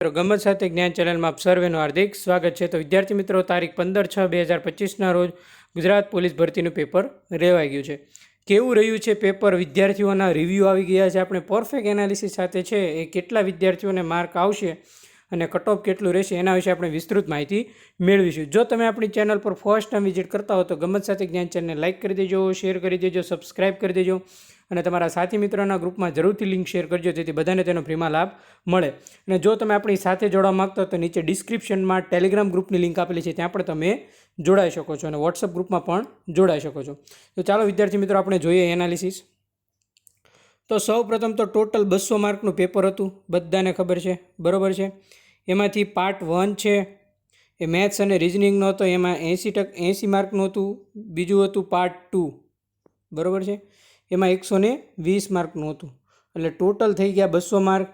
મિત્રો ગમત સાથે જ્ઞાન ચેનલમાં સર્વેનું હાર્દિક સ્વાગત છે. તો વિદ્યાર્થી મિત્રો, તારીખ પંદર છ બે હજાર પચીસના રોજ ગુજરાત પોલીસ ભરતીનું પેપર રેવાઈ ગયું છે. કેવું રહ્યું છે પેપર? વિદ્યાર્થીઓના રિવ્યૂ આવી ગયા છે. આપણે પરફેક્ટ એનાલિસિસ સાથે છે. એ કેટલા વિદ્યાર્થીઓને માર્ક આવશે? અને કટ ઓફ કેટલું રહેશે એના વિશે આપણે વિસ્તૃત માહિતી મેળવીશું. જો તમે આપણી ચેનલ પર ફર્સ્ટ ટાઈમ વિઝિટ કરતા હો તો ગમત સાથે જ્ઞાન ચેનલને લાઇક કરી દેજો શેર કરી દેજો સબસ્ક્રાઇબ કરી દેજો અને તમારા સાથી મિત્રોના ગ્રુપમાં જરૂરથી લિંક શેર કરજો, જેથી બધાને તેનો ફ્રીમાં લાભ મળે. અને જો તમે આપણી સાથે જોડવા માગતા તો નીચે ડિસ્ક્રિપ્શનમાં ટેલિગ્રામ ગ્રુપની લિંક આપેલી છે, ત્યાં પણ તમે જોડાઈ શકો છો અને વોટ્સઅપ ગ્રુપમાં પણ જોડાઈ શકો છો. તો ચાલો વિદ્યાર્થી મિત્રો, આપણે જોઈએ એનાલિસિસ તો સૌ પ્રથમ તો ટોટલ બસો માર્કનું પેપર હતું. બધાને ખબર છે? બરાબર છે? એમાંથી પાર્ટ વન છે. એ મેથ્સ અને રિઝનિંગનો હતો, એમાં એંસી ટક, એંસી માર્કનું હતું. બીજું હતું પાર્ટ ટુ બરાબર છે? એમાં એકસો ને વીસ માર્કનું હતું. એટલે ટોટલ થઈ ગયા બસો માર્ક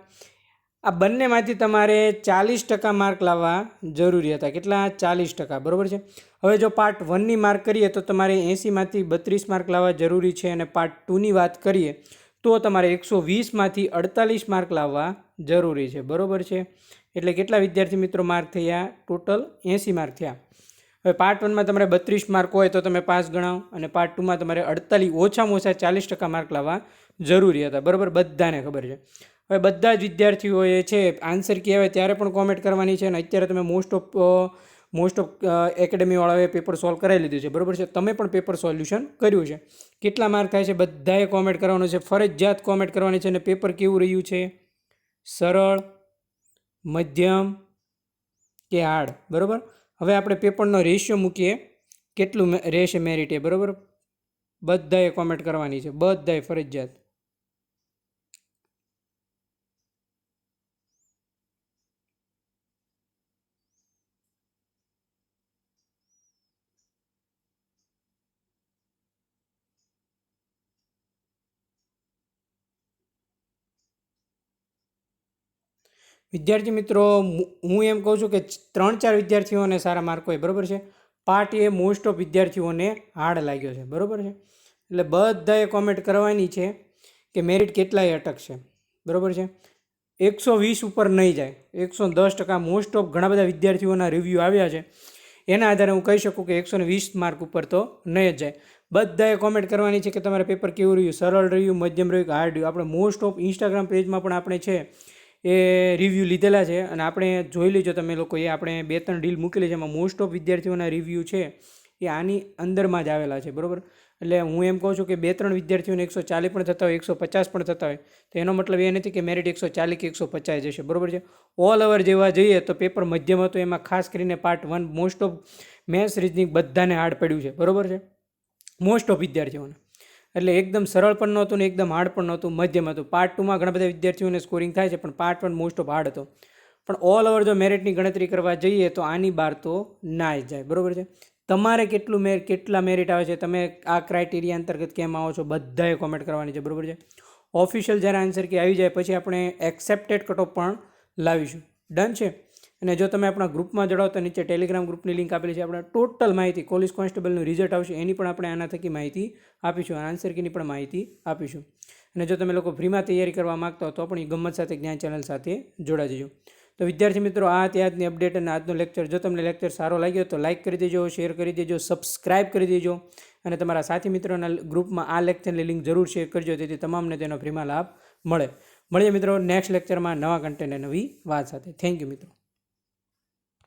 આ બંનેમાંથી તમારે ચાલીસ ટકા માર્ક લાવવા જરૂરી હતા. કેટલા? ચાલીસ ટકા. બરાબર છે? હવે જો પાર્ટ વનની માર્ક કરીએ તો તમારે એંસીમાંથી બત્રીસ માર્ક લાવવા જરૂરી છે અને પાર્ટ ટુની વાત કરીએ તો તમારે એકસો વીસમાંથી અડતાલીસ માર્ક લાવવા જરૂરી છે. બરાબર છે? એટલે કેટલા વિદ્યાર્થી મિત્રો માર્ક થયા? ટોટલ એંસી માર્ક થયા. હવે પાર્ટ વનમાં તમારે બત્રીસ માર્ક હોય તો તમે પાસ ગણાવો અને પાર્ટ ટુમાં તમારે અડતાલીસ ઓછામાં ઓછા ચાલીસ ટકા માર્ક લાવવા જરૂરી હતા. બરાબર? બધાને ખબર છે. હવે બધા જ વિદ્યાર્થીઓએ છે આન્સર કહેવાય ત્યારે પણ કોમેન્ટ કરવાની છે અને અત્યારે તમે મોસ્ટ ઓફ મોસ્ટ ઓફ એકેડેમીવાળાએ પેપર સોલ્વ કરાવી લીધું છે. બરાબર છે? તમે પણ પેપર સોલ્યુશન કર્યું છે. કેટલા માર્ક થાય છે? બધાએ કોમેન્ટ કરવાનું છે. ફરજિયાત કોમેન્ટ કરવાની છે અને પેપર કેવું રહ્યું છે? સરળ. મધ્યમ કે હાડ બરાબર? હવે આપણે પેપરનો રેશિયો મૂકીએ. કેટલું રહેશે મેરિટે બરાબર? બધાએ કોમેન્ટ કરવાની છે. બધાએ ફરજિયાત. વિદ્યાર્થી મિત્રો હું એમ કહું છું કે ત્રણ ચાર વિદ્યાર્થીઓને સારા માર્ક હોય બરાબર છે. પાર્ટ એ મોસ્ટ ઓફ વિદ્યાર્થીઓને હાર્ડ લાગ્યો છે, બરાબર છે? એટલે બધાએ કોમેન્ટ કરવાની છે કે મેરિટ કેટલાય અટકશે બરાબર છે? એકસો વીસ ઉપર નહીં જાય. એકસો દસ ટકા મોસ્ટ ઓફ ઘણા બધા વિદ્યાર્થીઓના રિવ્યૂ આવ્યા છે. એના આધારે હું કહી શકું કે એકસો વીસ માર્ક ઉપર તો નહીં જ જાય. બધાએ કોમેન્ટ કરવાની છે કે તમારે પેપર કેવું રહ્યું? સરળ રહ્યું, મધ્યમ રહ્યું કે હાર્ડ રહ્યું? આપણે મોસ્ટ ઓફ ઇન્સ્ટાગ્રામ પેજમાં પણ આપણે છે. એ રિવ્યૂ લીધેલા છે અને આપણે જોઈ લેજો તમે લોકો એ આપણે બે ત્રણ ડીલ મૂકેલી છે, એમાં મોસ્ટ ઓફ વિદ્યાર્થીઓના રિવ્યૂ છે, એ આની અંદરમાં જ આવેલા છે, બરાબર? એટલે હું એમ કહું છું કે બે ત્રણ વિદ્યાર્થીઓને એકસો ચાલીસ પણ થતા હોય, એકસો પચાસ પણ થતા હોય, તો એનો મતલબ એ નથી કે મેરિટ એકસો ચાલીસ કે એકસો પચાસ જશે, બરાબર છે? ઓલ ઓવર જેવા જઈએ તો પેપર મધ્યમ હતું એમાં ખાસ કરીને part one most of maths reasoning બધાને હાર્ડ પડ્યું છે, બરાબર છે? મોસ્ટ ઓફ વિદ્યાર્થીઓને. એટલે એકદમ સરળ પણ નહોતું ને એકદમ હાર્ડ પણ નહોતું, મધ્યમ હતું. પાર્ટ ટુમાં ઘણા બધા વિદ્યાર્થીઓને સ્કોરિંગ થાય છે, પણ part one most of hard હતો. પણ ઓલ ઓવર જો મેરિટની ગણતરી કરવા જઈએ તો આની બહાર તો ના જ જાય. બરાબર છે? તમારે કેટલું મેર, કેટલા મેરિટ આવે છે, તમે આ ક્રાઇટેરિયા અંતર્ગત કેમ આવો છો, બધાએ કોમેન્ટ કરવાની છે. બરાબર છે? ઓફિશિયલ જ્યારે આન્સર કે આવી જાય, પછી આપણે એક્સેપ્ટેડ કટ પણ લાવીશું. ડન છે? અને જો તમે આપણા ગ્રુપમાં જોડાઓ તો નીચે ટેલિગ્રામ ગ્રુપની લિંક આપેલી છે. આપણે ટોટલ માહિતી, પોલીસ કોન્સ્ટેબલનું રિઝલ્ટ આવશે એની પણ આપણે આના થકી માહિતી આપીશું આન્સર કીની પણ માહિતી આપીશું. અને જો તમે લોકો ફ્રીમાં તૈયારી કરવા માગતા હો તો પણ એ ગમત સાથે જ્ઞાન ચેનલ સાથે જોડા જજો. તો વિદ્યાર્થી મિત્રો, આ તે આજની અપડેટ અને આજનો લેક્ચર જો તમને લેક્ચર સારો લાગ્યો તો લાઇક કરી દેજો શેર કરી દેજો સબસ્ક્રાઇબ કરી દેજો, અને તમારા સાથી મિત્રોના ગ્રુપમાં આ લેક્ચરની લિંક જરૂર શેર કરજો તેથી તમામને તેનો ફ્રીમાં લાભ મળે. મળીએ મિત્રો નેક્સ્ટ લેક્ચરમાં નવા કન્ટેન્ટ નવી વાત સાથે. થેન્ક યુ મિત્રો.